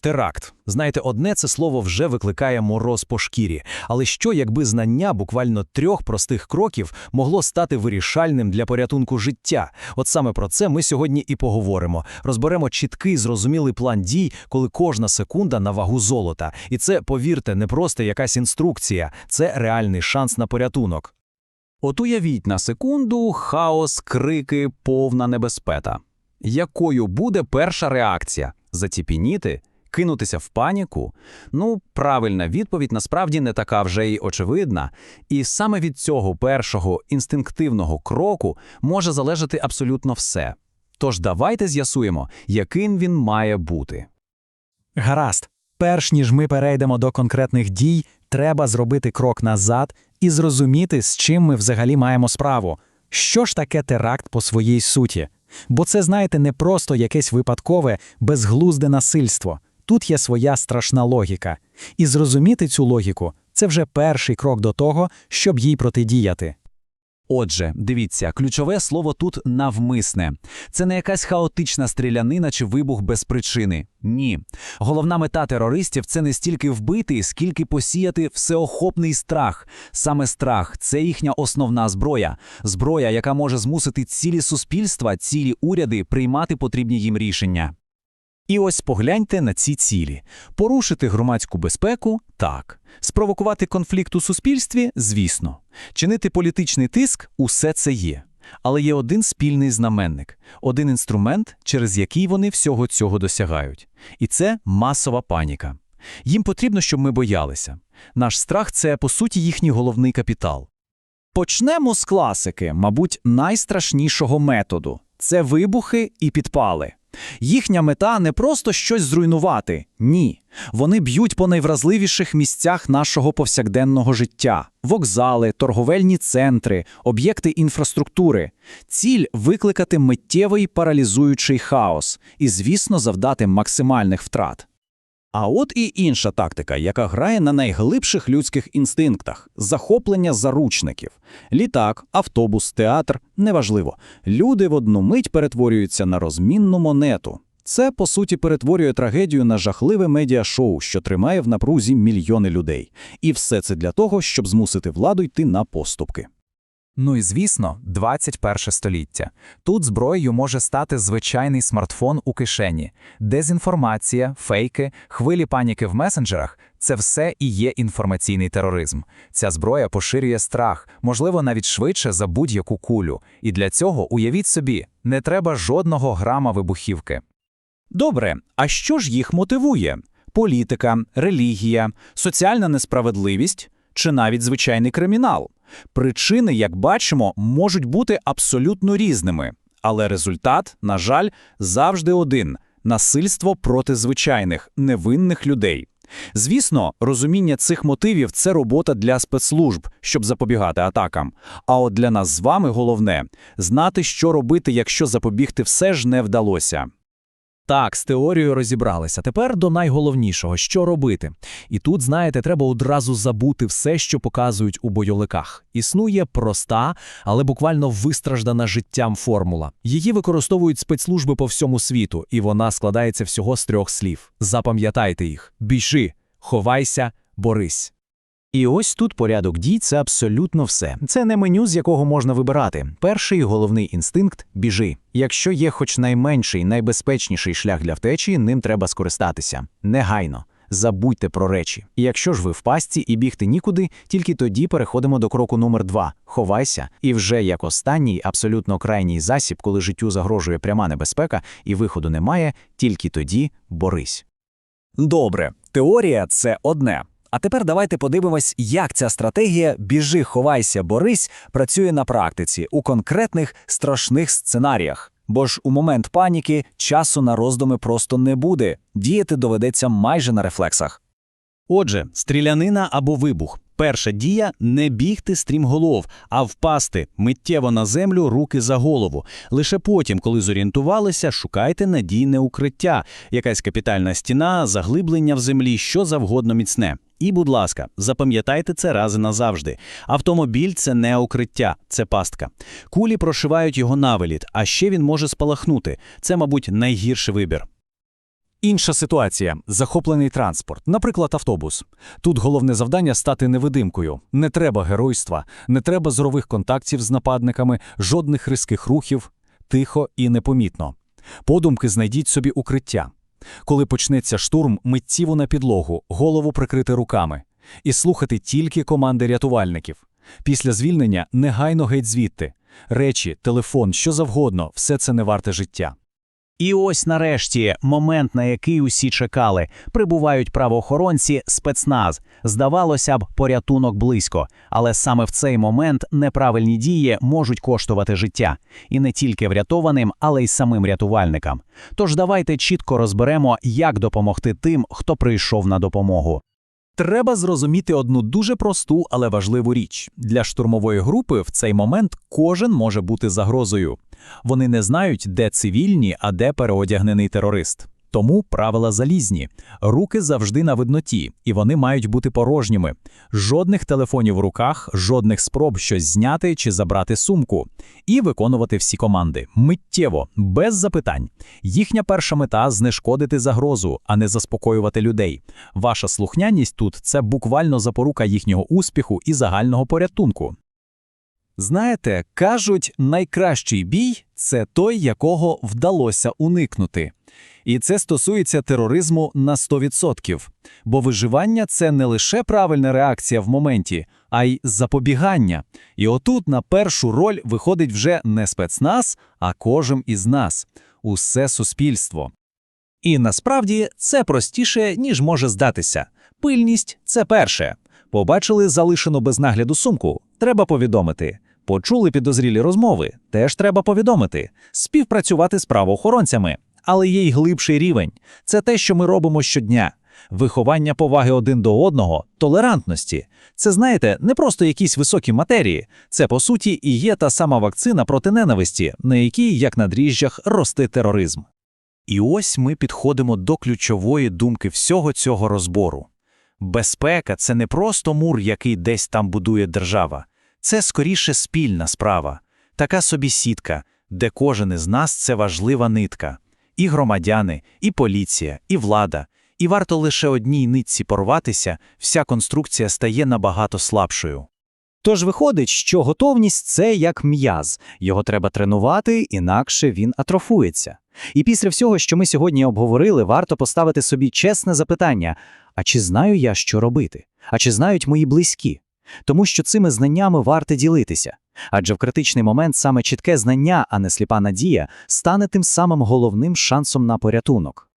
Теракт. Знаєте, одне це слово вже викликає мороз по шкірі. Але що, якби знання буквально трьох простих кроків могло стати вирішальним для порятунку життя? От саме про це ми сьогодні і поговоримо. Розберемо чіткий, зрозумілий план дій, коли кожна секунда на вагу золота. І це, повірте, не просто якась інструкція, це реальний шанс на порятунок. От уявіть на секунду хаос, крики, повна небезпека. Якою буде перша реакція? Заціпініти? Кинутися в паніку? Ну, правильна відповідь насправді не така вже й очевидна. І саме від цього першого інстинктивного кроку може залежати абсолютно все. Тож давайте з'ясуємо, яким він має бути. Гаразд, перш ніж ми перейдемо до конкретних дій, треба зробити крок назад і зрозуміти, з чим ми взагалі маємо справу. Що ж таке теракт по своїй суті? Бо це, знаєте, не просто якесь випадкове, безглузде насильство. Тут є своя страшна логіка. І зрозуміти цю логіку це вже перший крок до того, щоб їй протидіяти. Отже, дивіться, ключове слово тут навмисне. Це не якась хаотична стрілянина чи вибух без причини. Ні. Головна мета терористів це не стільки вбити, скільки посіяти всеохопний страх. Саме страх це їхня основна зброя. Зброя, яка може змусити цілі суспільства, цілі уряди приймати потрібні їм рішення. І ось погляньте на ці цілі: порушити громадську безпеку так, спровокувати конфлікт у суспільстві звісно, чинити політичний тиск усе це є. Але є один спільний знаменник, один інструмент, через який вони всього цього досягають. І це масова паніка. Їм потрібно, щоб ми боялися. Наш страх це, по суті, їхній головний капітал. Почнемо з класики, мабуть, найстрашнішого методу це вибухи і підпали. Їхня мета не просто щось зруйнувати, ні. Вони б'ють по найвразливіших місцях нашого повсякденного життя: вокзали, торговельні центри, об'єкти інфраструктури. Ціль викликати миттєвий паралізуючий хаос і, звісно, завдати максимальних втрат. А от і інша тактика, яка грає на найглибших людських інстинктах захоплення заручників. Літак, автобус, театр неважливо. Люди в одну мить перетворюються на розмінну монету. Це, по суті, перетворює трагедію на жахливе медіашоу, що тримає в напрузі мільйони людей. І все це для того, щоб змусити владу йти на поступки. Ну і звісно, 21 століття. Тут зброєю може стати звичайний смартфон у кишені. Дезінформація, фейки, хвилі паніки в месенджерах це все і є інформаційний тероризм. Ця зброя поширює страх, можливо, навіть швидше за будь-яку кулю. І для цього уявіть собі, не треба жодного грама вибухівки. Добре, а що ж їх мотивує? Політика, релігія, соціальна несправедливість чи навіть звичайний кримінал? Причини, як бачимо, можуть бути абсолютно різними, але результат, на жаль, завжди один насильство проти звичайних невинних людей. Звісно, розуміння цих мотивів це робота для спецслужб, щоб запобігати атакам. А от для нас з вами головне знати, що робити, якщо запобігти все ж не вдалося. Так, з теорією розібралися. Тепер до найголовнішого, що робити. І тут, знаєте, треба одразу забути все, що показують у бойовиках. Існує проста, але буквально вистраждана життям формула. Її використовують спецслужби по всьому світу, і вона складається всього з трьох слів. Запам'ятайте їх: біжи, ховайся, борись. І ось тут порядок дій це абсолютно все. Це не меню, з якого можна вибирати. Перший головний інстинкт біжи. Якщо є хоч найменший, найбезпечніший шлях для втечі, ним треба скористатися. Негайно. Забудьте про речі. І якщо ж ви в пастці і бігти нікуди, тільки тоді переходимо до кроку номер два ховайся. І вже як останній, абсолютно крайній засіб, коли життю загрожує пряма небезпека і виходу немає, тільки тоді борись. Добре, теорія це одне. А тепер давайте подивимось, як ця стратегія біжи, ховайся, борись працює на практиці у конкретних страшних сценаріях. Бо ж у момент паніки часу на роздуми просто не буде, діяти доведеться майже на рефлексах. Отже, стрілянина або вибух. Перша дія не бігти стрімголов, а впасти миттєво на землю, руки за голову. Лише потім, коли зорієнтувалися, шукайте надійне укриття, якась капітальна стіна, заглиблення в землі, що завгодно міцне. І, будь ласка, запам'ятайте це рази назавжди. Автомобіль це не укриття, це пастка. Кулі прошивають його навеліт, а ще він може спалахнути. Це, мабуть, найгірший вибір. Інша ситуація захоплений транспорт, наприклад, автобус. Тут головне завдання стати невидимкою. Не треба геройства, не треба зорових контактів з нападниками, жодних різких рухів, тихо і непомітно. Подумки знайдіть собі укриття. Коли почнеться штурм, миттєво на підлогу, голову прикрити руками. І слухати тільки команди рятувальників. Після звільнення негайно геть звідти. Речі, телефон, що завгодно, все це не варте життя. І ось нарешті момент, на який усі чекали. Прибувають правоохоронці спецназ. Здавалося б, порятунок близько, але саме в цей момент неправильні дії можуть коштувати життя. І не тільки врятованим, але й самим рятувальникам. Тож давайте чітко розберемо, як допомогти тим, хто прийшов на допомогу. Треба зрозуміти одну дуже просту, але важливу річ. Для штурмової групи в цей момент кожен може бути загрозою. Вони не знають, де цивільні, а де переодягнений терорист. Тому правила залізні. Руки завжди на видноті, і вони мають бути порожніми. Жодних телефонів в руках, жодних спроб щось зняти чи забрати сумку. І виконувати всі команди. Миттєво, без запитань. Їхня перша мета знешкодити загрозу, а не заспокоювати людей. Ваша слухняність тут це буквально запорука їхнього успіху і загального порятунку. Знаєте, кажуть, найкращий бій це той, якого вдалося уникнути. І це стосується тероризму на 100%. Бо виживання це не лише правильна реакція в моменті, а й запобігання. І отут на першу роль виходить вже не спецназ, а кожен із нас усе суспільство. І насправді це простіше, ніж може здатися. Пильність це перше. Побачили залишену без нагляду сумку, треба повідомити. Почули підозрілі розмови, теж треба повідомити. Співпрацювати з правоохоронцями. Але є й глибший рівень. Це те, що ми робимо щодня. Виховання поваги один до одного, толерантності. Це, знаєте, не просто якісь високі матерії. Це, по суті, і є та сама вакцина проти ненависті, на якій, як на дріжджах, росте тероризм. І ось ми підходимо до ключової думки всього цього розбору. Безпека це не просто мур, який десь там будує держава. Це скоріше спільна справа, така собі сітка, де кожен із нас це важлива нитка. І громадяни, і поліція, і влада. І варто лише одній нитці порватися, вся конструкція стає набагато слабшою. Тож виходить, що готовність це як м'яз. Його треба тренувати, інакше він атрофується. І після всього, що ми сьогодні обговорили, варто поставити собі чесне запитання: а чи знаю я, що робити? А чи знають мої близькі? Тому що цими знаннями варто ділитися. Адже в критичний момент саме чітке знання, а не сліпа надія, стане тим самим головним шансом на порятунок.